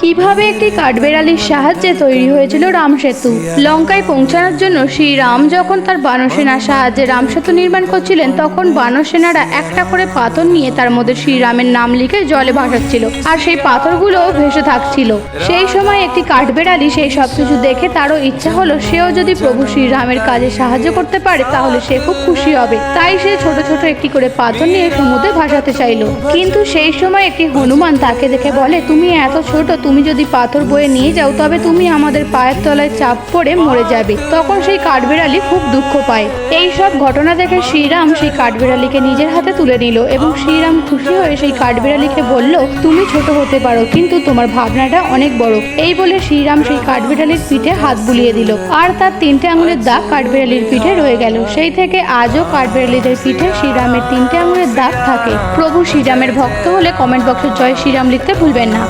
কীভাবে একটি কাঠবেড়ালির সাহায্যে তৈরি হয়েছিল রাম সেতু? লঙ্কায় পৌঁছানোর জন্য শ্রীরাম যখন তার বানরসেনার সাহায্যে রাম সেতু নির্মাণ করছিলেন, তখন বানরসেনারা একটা করে পাথর নিয়ে তার মধ্যে শ্রীরামের নাম লিখে জলে ভাসাচ্ছিল। আর সেই পাথরগুলো ভেসে থাকছিল। সেই সময় একটি কাঠবেড়ালি সেই সব কিছু দেখে তারও ইচ্ছা হলো, সেও যদি প্রভু শ্রীরামের কাজে সাহায্য করতে পারে, তাহলে সে খুব খুশি হবে। তাই সে ছোট ছোট একটি করে পাথর নিয়ে সমুদ্রে ভাসাতে চাইলো। কিন্তু সেই সময় একটি হনুমান তাকে দেখে বলে, তুমি এত ছোট তুমি যদি পাথর বয়ে নিয়ে যাও, তবে তুমি আমাদের পায়ের তলায় চাপ পড়ে মরে যাবে। তখন সেই কাঠবিড়ালি খুব দুঃখ পায়। এই সব ঘটনা দেখে শ্রীরাম সেই কাঠবিড়ালিকে নিজের হাতে তুলে নিল এবং শ্রীরাম খুশি হয়ে সেই কাঠবিড়ালিকে বলল, তুমি ছোট হতে পারো, কিন্তু তোমার ভাবনাটা অনেক বড়। এই বলে শ্রীরাম সেই কাঠবিড়ালির পিঠে হাত বুলিয়ে দিল। আর তার তিনটে আঙুলের দাগ কাঠবিড়ালির পিঠে রয়ে গেল। সেই থেকে আজও কাঠবিড়ালিদের পিঠে শ্রীরামের তিনটে আঙুলের দাগ থাকে। প্রভু শ্রীরামের ভক্ত হলে কমেন্ট বক্সে জয় শ্রীরাম লিখতে ভুলবেন না।